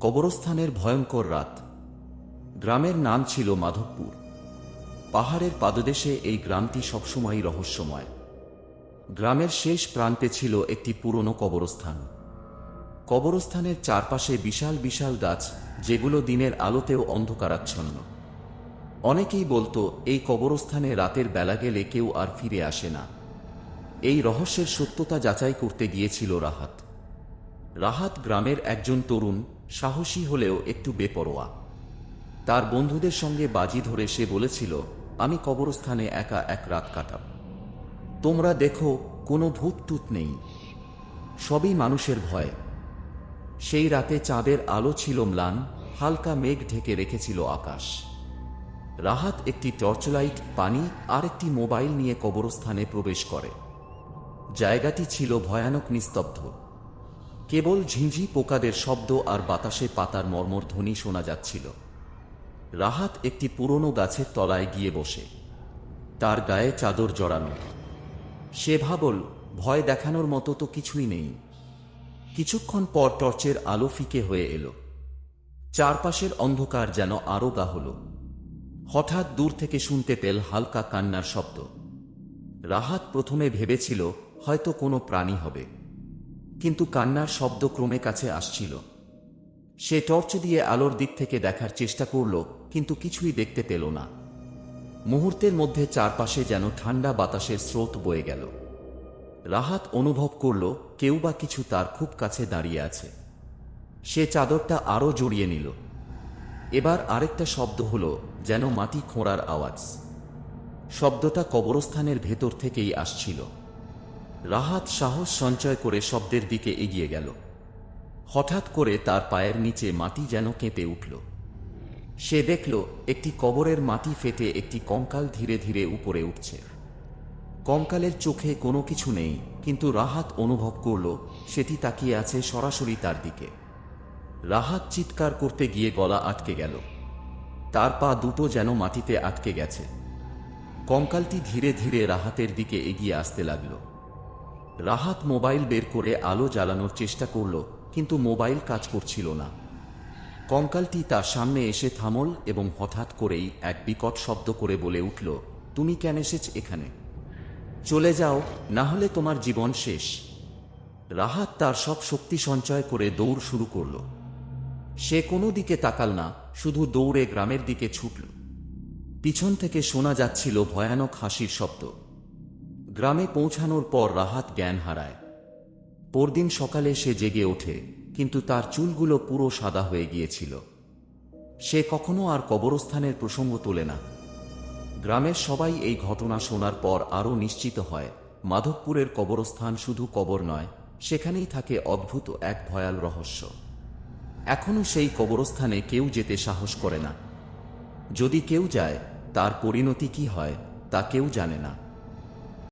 কবরস্থানের ভয়ঙ্কর রাত। গ্রামের নাম ছিল মাধবপুর। পাহাড়ের পাদদেশে এই গ্রামটি সবসময়ই রহস্যময়। গ্রামের শেষ প্রান্তে ছিল একটি পুরনো কবরস্থান। কবরস্থানের চারপাশে বিশাল বিশাল গাছ, যেগুলো দিনের আলোতেও অন্ধকারাচ্ছন্ন। অনেকেই বলতো, এই কবরস্থানে রাতের বেলা গেলে কেউ আর ফিরে আসে না। এই রহস্যের সত্যতা যাচাই করতে গিয়েছিল রাহাত। রাহাত গ্রামের একজন তরুণ সাহসী হলেও একটু বেপরোয়া। তার বন্ধুদের সঙ্গে বাজি ধরে সে বলেছিল, আমি কবরস্থানে একা এক রাত কাটাব। তোমরা দেখো, কোনো ভূত টুত নেই। সবই মানুষের ভয়। সেই রাতে চাঁদের আলো ছিল ম্লান, হালকা মেঘ ঢেকে রেখেছিল আকাশ। রাহাত একটি টর্চলাইট, পানি আর একটি মোবাইল নিয়ে কবরস্থানে প্রবেশ করে। জায়গাটি ছিল ভয়ানক নিস্তব্ধ। কেবল ঝিঁঝি পোকাদের শব্দ আর বাতাসে পাতার মর্মর ধ্বনি শোনা যাচ্ছিল। রাহাত একটি পুরনো গাছের তলায় গিয়ে বসে। তার গায়ে চাদর জড়ানো। সে ভাবল, ভয় দেখানোর মতো তো কিছুই নেই। কিছুক্ষণ পর টর্চের আলো ফিকে হয়ে এলো। চারপাশের অন্ধকার যেন আরও গা হল হঠাৎ দূর থেকে শুনতে পেল হালকা কান্নার শব্দ। রাহাত প্রথমে ভেবেছিল, হয়তো কোনো প্রাণী হবে। কিন্তু কান্নার শব্দ ক্রমে কাছে আসছিল। সে টর্চ দিয়ে আলোর দিক থেকে দেখার চেষ্টা করল, কিন্তু কিছুই দেখতে পেল না। মুহূর্তের মধ্যে চারপাশে যেন ঠান্ডা বাতাসের স্রোত বয়ে গেল। রাহাত অনুভব করল, কেউ বা কিছু তার খুব কাছে দাঁড়িয়ে আছে। সে চাদরটা আরও জড়িয়ে নিল। এবার আরেকটা শব্দ হল, যেন মাটি খোঁড়ার আওয়াজ। শব্দটা কবরস্থানের ভেতর থেকেই আসছিল। রাহাত সাহস সঞ্চয় করে শব্দের দিকে এগিয়ে গেল। হঠাৎ করে তার পায়ের নিচে মাটি যেন কেঁপে উঠল। সে দেখল একটি কবরের মাটি ফেটে একটি কঙ্কাল ধীরে ধীরে উপরে উঠছে। কঙ্কালের চোখে কোনো কিছু নেই, কিন্তু রাহাত অনুভব করল সেটি তাকিয়ে আছে সরাসরি তার দিকে। রাহাত চিৎকার করতে গিয়ে গলা আটকে গেল। তার পা দুটো যেন মাটিতে আটকে গেছে। কঙ্কালটি ধীরে ধীরে রাহাতের দিকে এগিয়ে আসতে লাগল। রাহাত মোবাইল বের করে আলো জ্বালানোর চেষ্টা করল, কিন্তু মোবাইল কাজ করছিল না। কঙ্কালটি তার সামনে এসে থামল এবং হঠাৎ করেই এক বিকট শব্দ করে বলে উঠল, তুমি কেন এসেছ এখানে? চলে যাও, না হলে তোমার জীবন শেষ। রাহাত তার সব শক্তি সঞ্চয় করে দৌড় শুরু করল। সে কোনো দিকে তাকাল না, শুধু দৌড়ে গ্রামের দিকে ছুটল। পিছন থেকে শোনা যাচ্ছিল ভয়ানক হাসির শব্দ। গ্রামে পৌঁছানোর পর রাহাত জ্ঞান হারায়। পরদিন সকালে সে জেগে ওঠে, কিন্তু তার চুলগুলো পুরো সাদা হয়ে গিয়েছিল। সে কখনো আর কবরস্থানের প্রসঙ্গ তোলে না। গ্রামের সবাই এই ঘটনা শোনার পর আরও নিশ্চিত হয়, মাধবপুরের কবরস্থান শুধু কবর নয়, সেখানেই থাকে অদ্ভুত এক ভয়াল রহস্য। এখনও সেই কবরস্থানে কেউ যেতে সাহস করে না। যদি কেউ যায়, তার পরিণতি কি হয়, তা কেউ জানে না।